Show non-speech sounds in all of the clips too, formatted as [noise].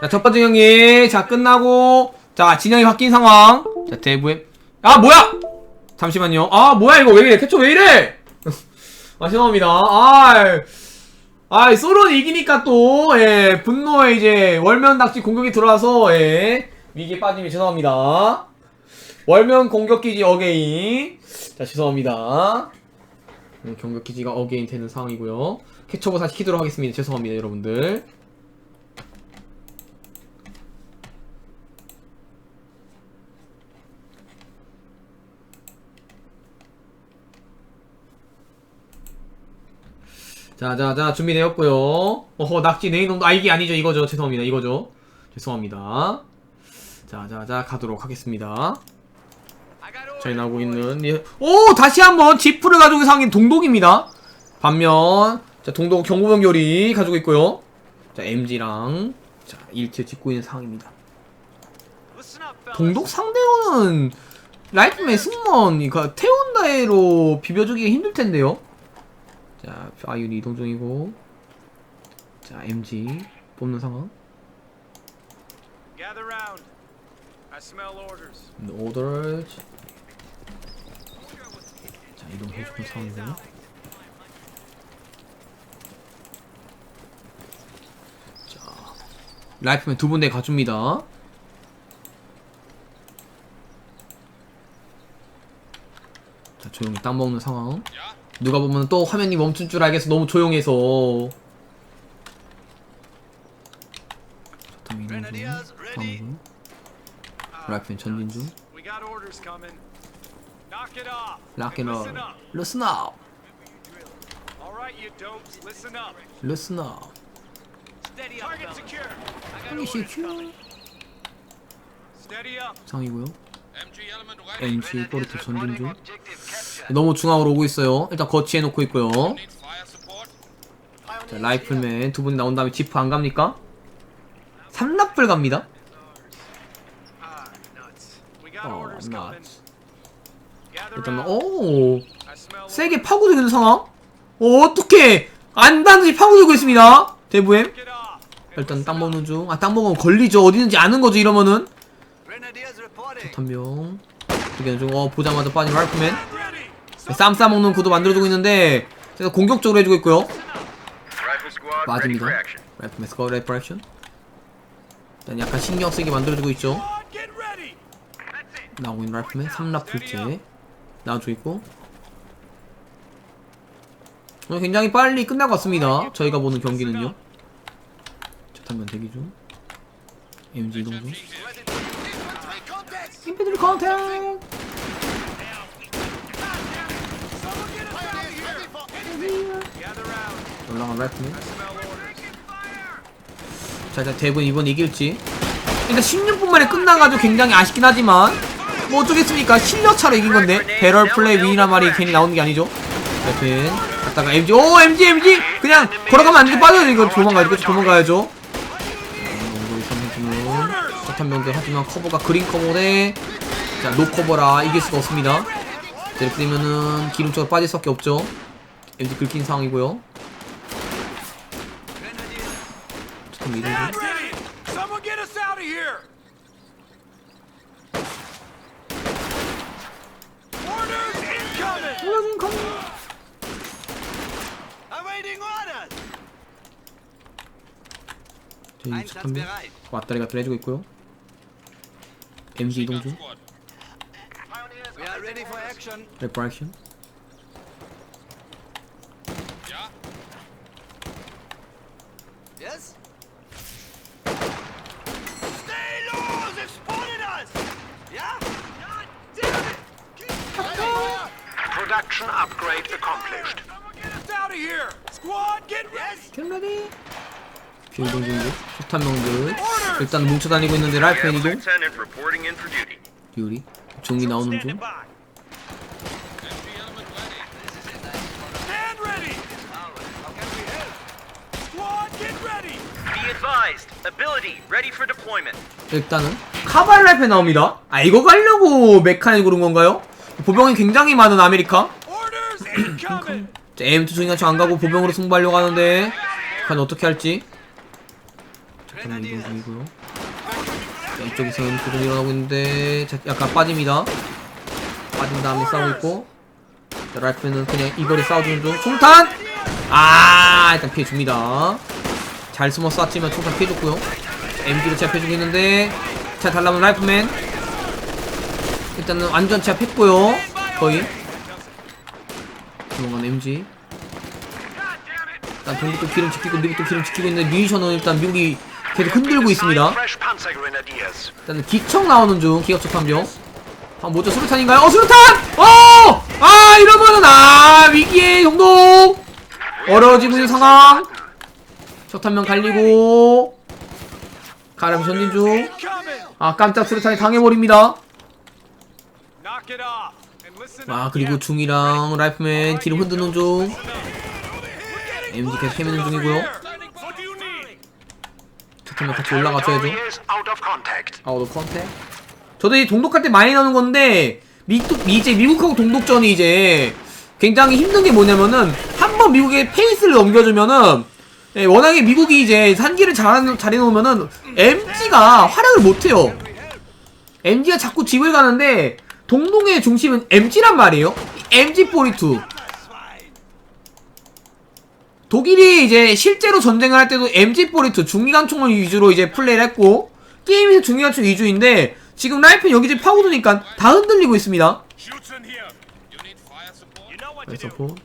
자, 첫 번째 경기. 자, 끝나고. 자, 진영이 바뀐 상황. 자, 대부엠. 아, 뭐야! 잠시만요. 아, 뭐야, 이거 왜 이래? 캐쳐 왜 이래? [laughs] 아, 죄송합니다. 아, 아, 소론 이기니까 또, 예, 분노에 이제, 월면 닥치 공격이 들어와서, 예, 위기에 빠짐이 죄송합니다. 월면 공격 기지 어게인. 자, 죄송합니다. 음, 공격 기지가 어게인 되는 상황이고요. 캐쳐버 다시 키도록 하겠습니다. 죄송합니다, 여러분들. 자, 자, 자, 준비되었고요. 어허, 낙지 네이놈도, 아, 이게 아니죠. 이거죠. 죄송합니다. 이거죠. 죄송합니다. 자, 자, 자, 가도록 하겠습니다. 저희 나오고 있는, 예. 오! 다시 한번 지프를 가지고 상인 동독입니다. 반면, 자, 동독 경고병결이 가지고 있고요. 자, MG랑, 자, 1티어 짓고 있는 상황입니다. 동독 상대원은, 라이프맨 승무원, 그니까, 태운다해로 비벼주기 힘들 텐데요. 자, 아이윤 이동 중이고. 자, MG 뽑는 상황. Gather round. I smell orders. 오더를 자, 이동해주는 상황이고요. 자, 라이프맨 두 분대 가줍니다. 자, 조용히 땅 먹는 상황 누가 보면 또 화면이 멈춘 줄 알겠어 너무 조용해서 자, 이동 중 Grenadiers, ready. 상황이고 라이프맨 전진 중 We got orders coming. Knock it off. 락앤롤 and Listen up. listen up. Target secure. 상이고요 MG 포르트 전진 중 너무 중앙으로 오고 있어요 일단 거치해 놓고 있고요. 자, 라이플맨 두 분이 나온 다음에 지프 안 갑니까? 삼랍불 갑니다 Ah, 어. Gather 일단. 오 세게 파고들고 있는 상황 어, 어떻게 안단지 파고들고 있습니다 대부엠 일단 땅. 먹는 중아땅 먹으면 걸리죠 어디 있는지 아는 거죠 이러면은. 탄병 여기는 좀어 보자마자 빠진 라이플맨. Ready. 쌈 싸먹는 구도 만들어주고 있는데 그래서 공격적으로 해주고 있고요. 맞습니다. 라이플맨 스커 레퍼 액션. 일단 약간 신경 쓰게 만들어주고 있죠. 나오고 있는 3랍 불제 나와주고 있고. 오늘 굉장히 빨리 끝날 것 같습니다. 저희가 보는 경기는요. 자 탄면 대기 중. MG 이동 중 인피드리 컨택 Smell orders. 자 일단 대부분 이번 이길지. 일단 16분 만에 끝나가지고 굉장히 아쉽긴 하지만 뭐 어쩌겠습니까? 실력 차로 이긴 건데. 배럴 플레이 윈이란 말이 괜히 나오는 게 아니죠. 레펜 갔다가 MG 오 MG MG 그냥 걸어가면 안 돼. 빠져야 돼 이거. 도망가야죠 도망가야죠 명들 하지만 커버가 그린 커버네 자노 커버라 이길 수가 없습니다 자, 이렇게 되면은 기름 쪽으로 빠질 수밖에 없죠 MG 긁힌 상황이고요 석탄 미동 중 Ready. Someone get us out of here. Orders incoming. Awaiting orders. 저희 석탄병 왔다리 갔다리 해주고 있고요 MG 이동 중 Squad. We are ready for action. 레퍼 액션 Ja. Yes. Stay low! They've spotted us. Yeah. God damn it! Keep Production upgrade accomplished. Someone get us out of here! Squad, get ready! 캔레디 비이동 중이고 석탄병들 일단 뭉쳐다니고 있는데 라이프맨 이동. 듀리 종이 나오는 중. 일단은 카발 라이프에 나옵니다 아 이거 가려고 메카닉 고른 건가요? 보병이 굉장히 많은 아메리카! 자, M2 중이가 저안 가고 보병으로 승부하려고 하는데 과연 어떻게 할지 잠깐만 이동 중이고요. 자, 이쪽에서는 도전 일어나고 있는데 자, 약간 빠집니다. 빠진 다음에 싸우고 있고 자, 라이프는 그냥 이거리 싸워주는 중 총탄! 아 일단 피해줍니다. 잘 숨어 쐈지만 총탄 피해줬고요. 자, MG로 제압해주고 있는데 자 달라면 라이프맨 일단은 완전 제압했고요. 거의 조만간 MG 일단 동북도 기름 지키고 미국도 기름 지키고 있는데 뮤니션은 일단 미국이 계속 흔들고 있습니다. 일단은 기척 나오는 중 기갑적 탐정 아 뭐죠 수류탄인가요? 어 수류탄! 어! 아 이러면은 아 위기의 동동 어려워지고 있는 상황 척탄면 갈리고 가람 전진 Coming! 중아 깜짝 수류탄이 당해버립니다 아. 그리고 중이랑 라이프맨 기름 흔드는 중 MG 계속 헤매는 중이고요 What do you need? 척탄면 같이 of contact. 아웃 오브 컨택 저도 이 동독할 때 많이 나오는 건데 미국 이제 미국하고 동독전이 이제 굉장히 힘든 게 뭐냐면은 한 번 미국의 페이스를 넘겨주면은 예, 워낙에 미국이 이제 산기를 잘 잘 해놓으면은 MG가 활약을 못해요. MG가 자꾸 집을 가는데 동독의 중심은 MG란 말이에요. MG42. 독일이 이제 실제로 전쟁을 할 때도 MG42 중기관총을 위주로 이제 플레이를 했고 게임에서 중기관총 위주인데 지금 라이프는 여기 이제 파고드니까 다 흔들리고 있습니다. 그래서 일단은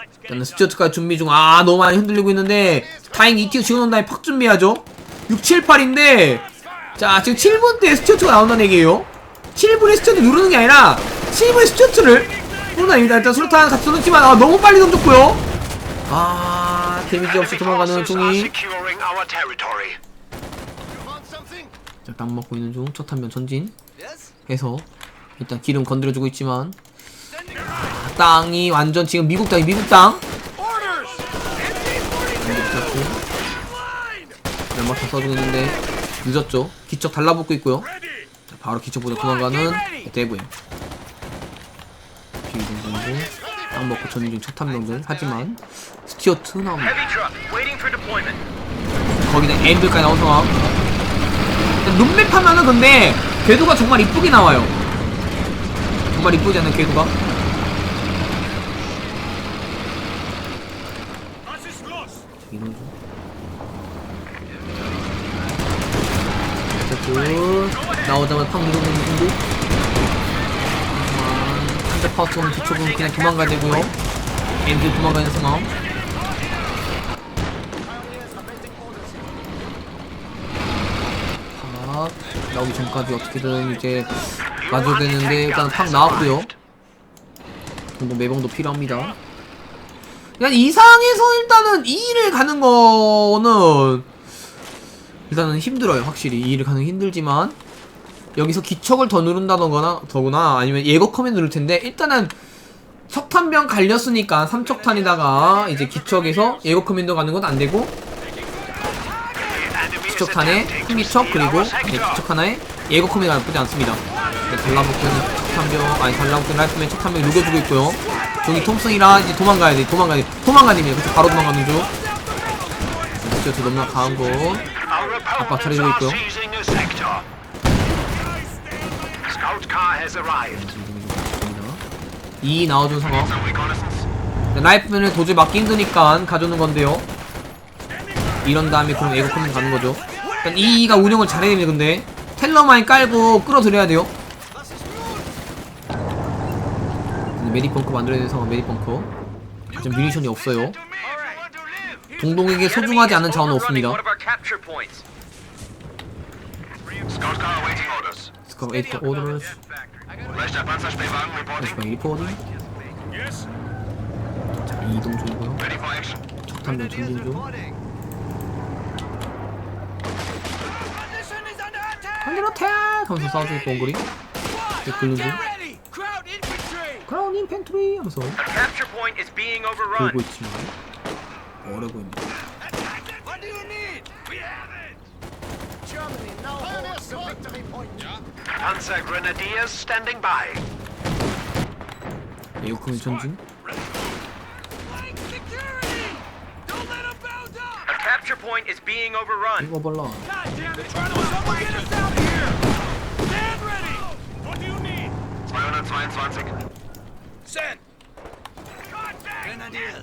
it done. 스튜어트까지 준비 중. 아 너무 많이 흔들리고 있는데 다행히 ETO 지원한 다음에 팍 준비하죠. 6, 7, 8인데 자 지금 7분 때 스튜어트가 나온다는 얘기예요. 7분에 스튜어트 누르는 게 아니라 7분에 스튜어트를 누른다입니다. 일단 수류탄 같이 쏘지만 아, 너무 빨리 던졌고요. 아 데미지 없이 도망가는 중이 securing our territory. 자, 땅 먹고 있는 중. 첫 한면 전진. 해서 일단 기름 건드려주고 있지만 아, 땅이 완전 지금 미국 땅이 미국 땅. 미국 잡고 연막탄 써주고 있는데 늦었죠. 기척 달라붙고 있고요. 자, 바로 기척보다 도망가는 대부임. 비이동 중이고 땅 먹고 전진 중첫 한명들 하지만 스티어트 나옵니다. 거기다 나온 상황. 룸맵 하면은 근데 궤도가 정말 이쁘게 나와요. 정말 이쁘지 않은 궤도가? 이런 중. 어쨌든 나오자마자 팍 누르는 중도. 한대 파우스는 뒤쪽은 그냥 도망가야 되고요. 엠블 도망가는 상황. 팍 나오기 전까지 어떻게든 이제 맞아야 되는데 일단 팍 나왔고요. 동동 매봉도 필요합니다. 그냥 이상에서 일단은 2위를 가는 거는 일단은 힘들어요 확실히 2위를 가는 게 힘들지만 여기서 기척을 더 누른다던거나 더구나 아니면 예거 커맨 누를 텐데 일단은 석탄병 갈렸으니까 3척탄에다가 이제 기척에서 예거 커맨더 가는 건 안 되고 기척탄에 흥기척 그리고 네, 기척 하나에 예거 커맨더 나쁘지 않습니다. 네, 달라붙는 석탄병 아니 달라붙는 라이프맨 척탄병 녹여주고 있고요. 종이 톰슨이라 이제 도망가야 돼 도망가야 돼 도망가님이에요 그래서 바로 도망가는 중. 스튜어트 너무나 강한 거. 아빠 are 있고요. 2 나와준 상황. 네, 라이프맨을 도저히 막기 힘드니까 가져오는 건데요. 이런 다음에 그럼 에고 커맨 가는 거죠. 일단 2가 운영을 잘해야 됩니다 근데. 텔러마인 깔고 끌어들여야 돼요. 메디펑크 만들어야 되는 상황 메디펑크. 지금 뮤니션이 없어요. 동동에게 소중하지 않은 자원은 없습니다. 스카우 에이터 오더스 Leichter Panzerspielwagen reporting. 다시 리포딩 Yes? 자 이동 중이고요 Ready for action. 척탄병 전진 중 Position is under attack! 한대로 택 하면서 싸워주고 중! Crowd infantry! 크라운 인펜트리 하면서. 돌고 있지만 어려 보입니다 What do you need? We have it! Germany now holds the victory point. Panzer Grenadiers standing by. 에어컨 전진! A capture point is being overrun. 이거 몰라. God damn it! Someone get us out of here! Stand ready! What do you need? 222. Send! Grenadiers!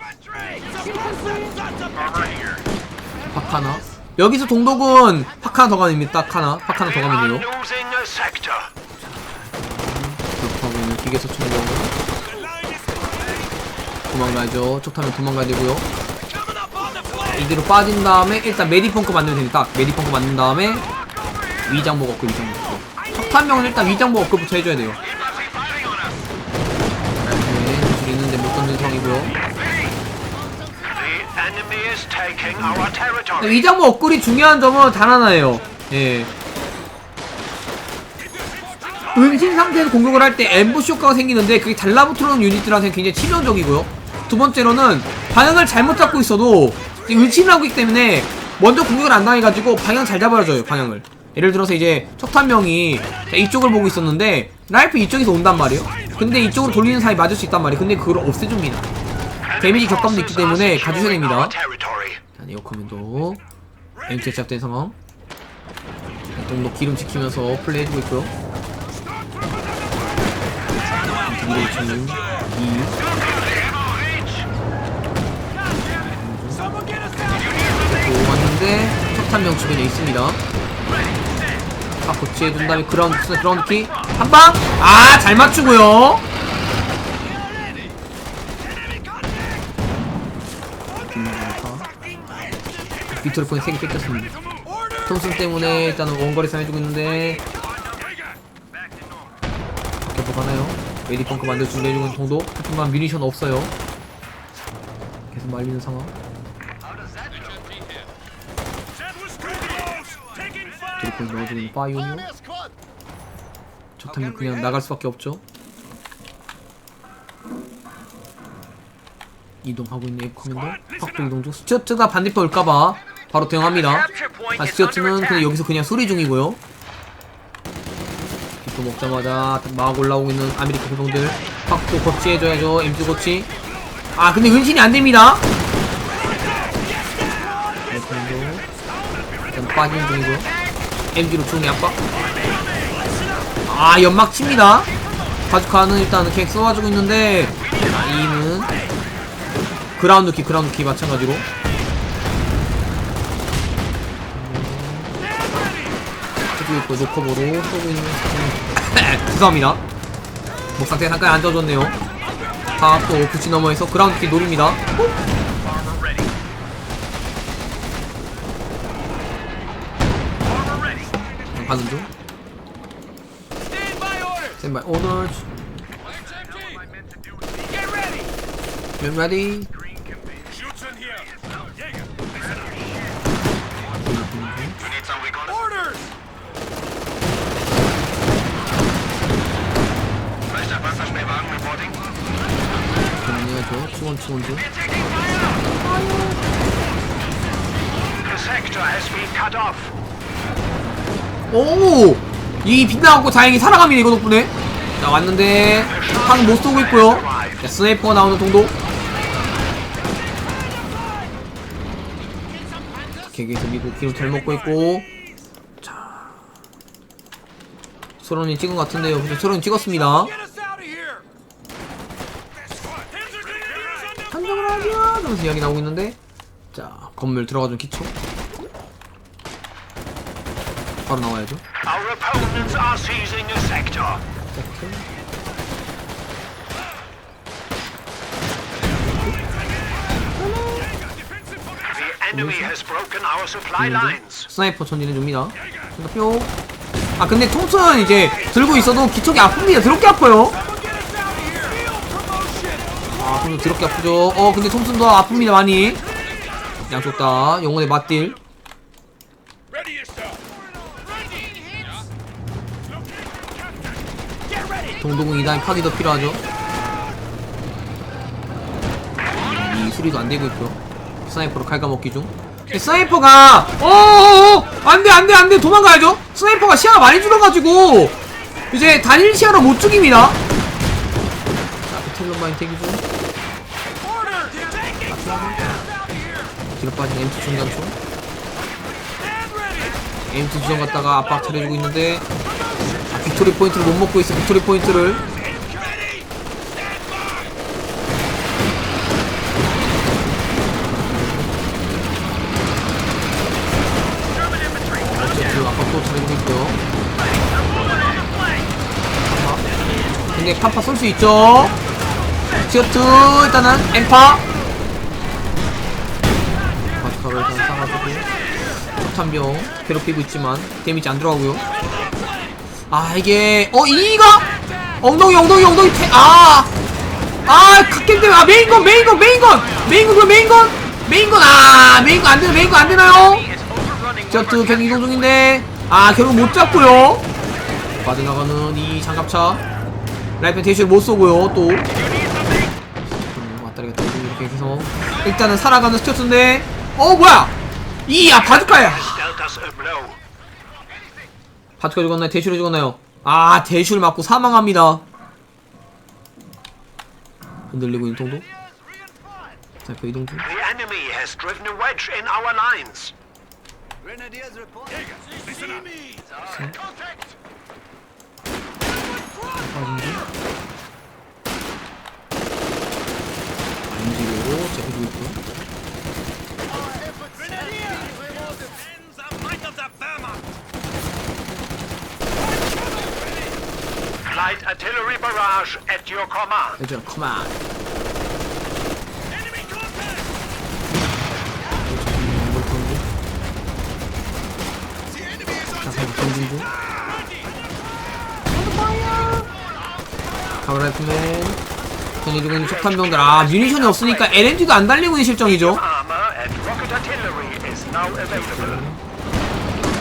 Armor here. 팍 하나. 여기서 동독은 팍 하나 더 가면 딱 하나. 팍 하나 더 are 가면요. Losing a sector. 그렇다고 있는 기계서 총병. 도망가야죠. 쪽 타면 도망가야 되고요. 이대로 빠진 다음에 일단 메디펑크 만들면 됩니다. 딱 메디펑크 만든 다음에 위장복 업글 위장복 업글. 척탄명은 일단 위장복 업글부터 해줘야 돼요. 네, 기술 있는데 못 던진 territory. 위장복 업글이 중요한 점은 단 하나예요. 예. 은신 상태에서 공격을 할 때 엠부시 효과가 생기는데 그게 달라붙어오는 유닛들한테는 굉장히 치명적이고요. 두 번째로는 방향을 잘못 잡고 있어도 은신을 하고 있기 때문에 먼저 공격을 안 당해가지고 방향 잘 잡아줘요 방향을. 예를 들어서 이제 척탄명이 자, 이쪽을 보고 있었는데 라이프 이쪽에서 온단 말이에요. 근데 이쪽으로 돌리는 사이 맞을 수 있단 말이에요. 근데 그걸 없애줍니다. 데미지 격감도 있기 때문에 가주셔야 됩니다. 자, 네오 커맨도 MT 시작된 상황. 동도 기름 지키면서 플레이해주고 있고요. MT 밀어붙이는 2. Someone get us out of here! 또 왔는데 석탄명 주변에 있습니다. 딱 고치해 준 다음에 그라운드 그라운드 키. 한 방! 아, 잘 맞추고요. 비트를 포인 3개 뺏겼습니다. 톰슨 때문에 일단은 원거리 싸움 해주고 있는데 밖에 뭐 가나요? 메디 펑크 만들 준비해주고 있는 정도 하지만 미니션 없어요. 계속 말리는 상황! 드리플 넣어주고 있는 파이오니오. 좋다면 그냥 나갈 수밖에 없죠. 이동하고 있는 에이 커맨더. 확보 이동 중. 스튜어트가 반대편 올까봐 바로 대응합니다. 아 스튜어트는 그냥 여기서 그냥 수리 중이고요 또 먹자마자 막 올라오고 있는 아메리카 구성들. 확도 거치해줘야죠 MG 거치. 아 근데 은신이 안됩니다. 일단 빠지는 중이고요. MG로 중의 압박. 아 연막 칩니다. 바주카는 일단 계획 써가지고 있는데 아, 이는 그라운드 키 그라운드 키 마찬가지로 있고 노커버로 쏘고 있는 죄송합니다 목 상태 잠깐 안 좋아졌네요 다또 부치 너머에서 그라운드 키 노립니다 Stand by orders! 스탠바이 오너! Get ready! 중 been cut off. 오! 이 빛나갖고 다행히 살아갑니다 이거 덕분에. 자 왔는데 한 못 쏘고 있고요. 자, 스나이퍼가 나오는 동도. 개개에서 미국 기름 잘 먹고 있고. 자 소론이 찍은 것 같은데요. 그래서 소론이 찍었습니다 Get us out of here! Hands are clear! 한정을 하면서 이야기 나오고 있는데 자 건물 들어가준 기초 바로 나와야죠. 스나이퍼 전진해 줍니다. 뿅. 아 근데 통sun 이제 들고 있어도 기척이 아픕니다. 더럽게 아파요. Get us out of here! Field promotion! 아 통순 더럽게 아프죠. 어 근데 통순도 아픕니다 많이. 양쪽 다 영혼의 맞딜. 동독은 이단 파기 더 필요하죠. 이 수리도 안 되고 있고요. 스나이퍼로 갉아먹기 중. 근데 스나이퍼가 어어어 안돼 안돼 안돼 도망가야죠. 스나이퍼가 시야가 많이 줄어가지고 이제 단일 시야로 못 죽입니다. 자, 배틀론마인 대기 중. 뒤로 빠진 MT 중단총 MT 주전 갔다가 압박 잘해주고 있는데 아, 빅토리 포인트를 못 먹고 있어 빅토리 포인트를. 근데 파파 쏠 수 있죠? 지어트 일단은 엠파 마스카를 일단 싸가지고 폭탄병 괴롭히고 있지만 데미지 안 들어가고요. 아 이게 어 이가 엉덩이 엉덩이 엉덩이 태, 아! 아 갓겜 때문에 아 메인건 메인건 메인건! 메인건 그 메인건! 메인건 아 메인건 안되나 메인건 안되나요? 저트 계속 이동 중인데 아 결국 못 잡고요. 빠져나가는 이 장갑차. 라이프 대시를 못 쏘고요 또. 음, 왔다리 갔다리 이렇게 해서 일단은 살아가는 스튜어트인데 어 뭐야 이야 바둑가야. 바둑가 죽었나요? 대슈를 죽었나요? 아 대슈를 맞고 사망합니다 흔들리고 있는 통도 자, 그 이동 중 The enemy has driven a wedge in our lines. Grenadiers report. Listen up. Contact. 빠진 중 움직이고 잡혀주고 있고요 Ends the might of the Wehrmacht. Light artillery barrage at your command. 해줘라 컴온 Enemy contact. The enemy is on 자, 전진 중 카메라이프맨 전해주고 있는 촉탄병들 아 뮤니션이 없으니까 LMG도 안 달리고 있는 실정이죠.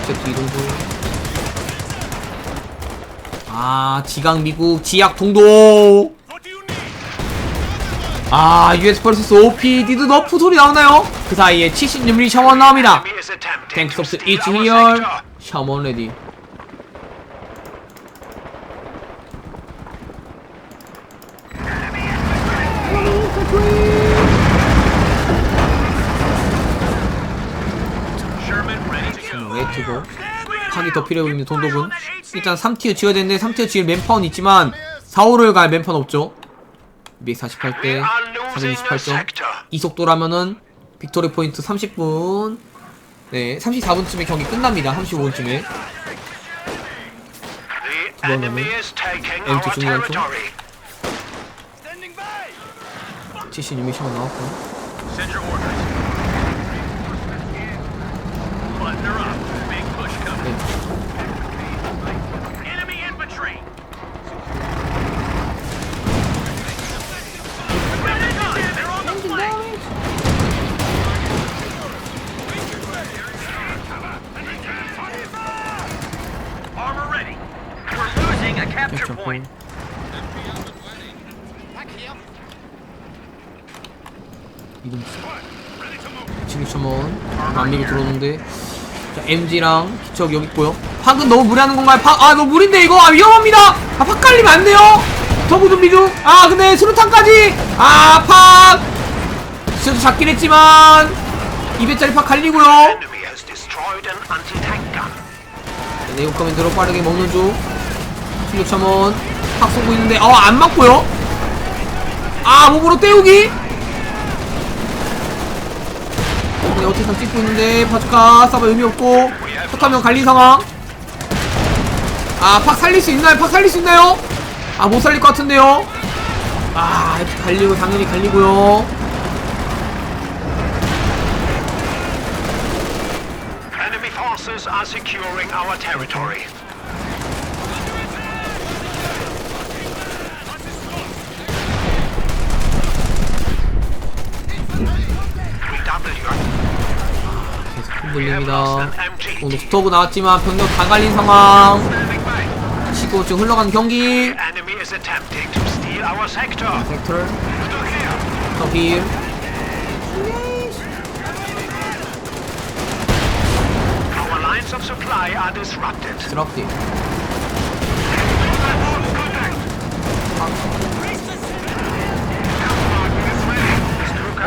제트 이동 중 아, 지강 미국 지약 동도. 아, US vs OPD도 너프 소리 나오나요? 그 사이에 70mm 샤먼 나옵니다. 탱크 섭스 steal 1층 our 2열 sector. 샤먼 레디. 레트고 파기 더 필요해 보이는 동독은 일단 3티어 지어야 되는데 3티어 지을 맨파워는 있지만 4, 5를 갈 맨파워는 없죠 248대 We are losing a 428점 sector. 이 속도라면은 빅토리 포인트 30분 네 34분쯤에 경기 끝납니다 35분쯤에 The 그거는 enemy is taking M2 our 중요한 총? territory. Standing by. 76이 샤먼 나왔고 네. Point. 이동 76첨원 만미고 들어오는데 자 MG랑 기척 여기 있고요. 팍은 너무 무리하는 건가요? 팍, 아 너무 무리인데 이거? 아 위험합니다! 아 팍 깔리면 안 돼요! 더블 준비 중 아 근데 수류탄까지! 아 팍! 진짜 잡긴 했지만 200짜리 팍 갈리고요. gun. 내용 커맨드로 빠르게 먹는 중. 16첨원 팍 쏘고 있는데 어 안 맞고요. 아 몸으로 때우기 근데 어떻게 찍고 있는데 바주카 싸바 의미 없고 포타면 갈린 상황 아팍 살릴 수 있나요? 팍 살릴 수 있나요? 아 못 살릴 것 같은데요 아 갈리고 당연히 갈리고요 Enemy forces are securing our territory. We double your MG. 오늘 스토브 나왔지만 병력 다 갈린 상황. 치고 지금 흘러가는 경기 are disrupted. 드랍디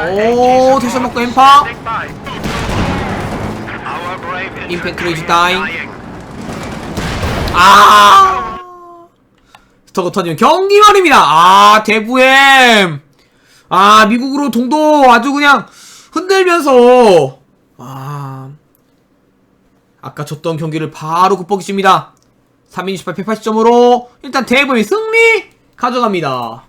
오 대시 먹고 엠파 Infantry is dying. 아! 터지면 경기 말입니다. 아 대부엠. 아 미국으로 동도 아주 그냥 흔들면서. 아. 아까 졌던 경기를 바로 극복했습니다. 3인 28 180점으로 일단 대부엠이 승리 가져갑니다